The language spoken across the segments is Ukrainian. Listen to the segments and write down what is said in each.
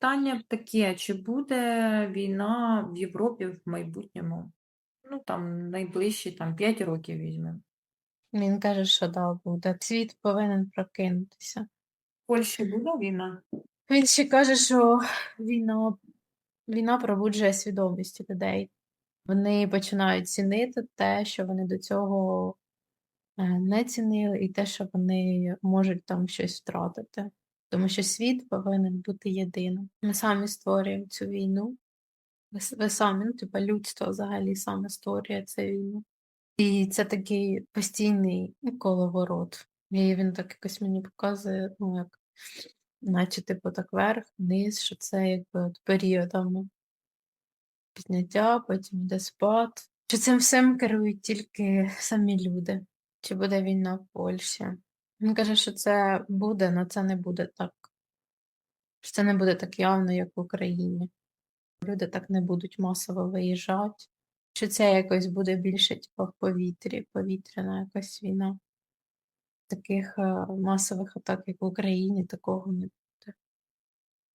питання таке: чи буде війна в Європі в майбутньому? Ну, там найближчі там 5 років візьмемо. Він каже, що да, буде. Світ повинен прокинутися. В Польщі буде війна? Він ще каже, що війна, війна пробуджує свідомість людей. Вони починають цінити те, що вони до цього е, не цінили, і те, що вони можуть там щось втратити. Тому що світ повинен бути єдиним. Ми самі створюємо цю війну. Ви, самі, ну, типа, людство взагалі саме створює цю війну. І це такий постійний ну, коловорот. І він так якось мені показує, ну, як, наче, типу, так вверх, вниз, що це якби от періодами підняття, потім йде спад. Чи цим всім керують тільки самі люди? Чи буде війна в Польщі? Він каже, що це буде, але це не буде так. Що це не буде так явно, як в Україні. Люди так не будуть масово виїжджати. Чи це якось буде більше типу, в повітрі, повітряна якась війна? Таких е, масових атак, як в Україні, такого не буде.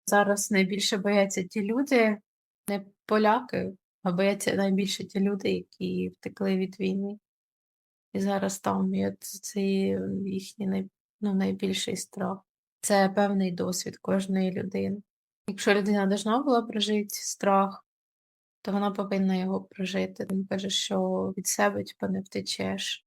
Зараз найбільше бояться ті люди, не поляки, а бояться найбільше ті люди, які втекли від війни. І зараз там є це їхній най, ну, найбільший страх. Це певний досвід кожної людини. Якщо людина должна була прожити страх, то вона повинна його прожити. Він каже, що від себе типу, не втечеш.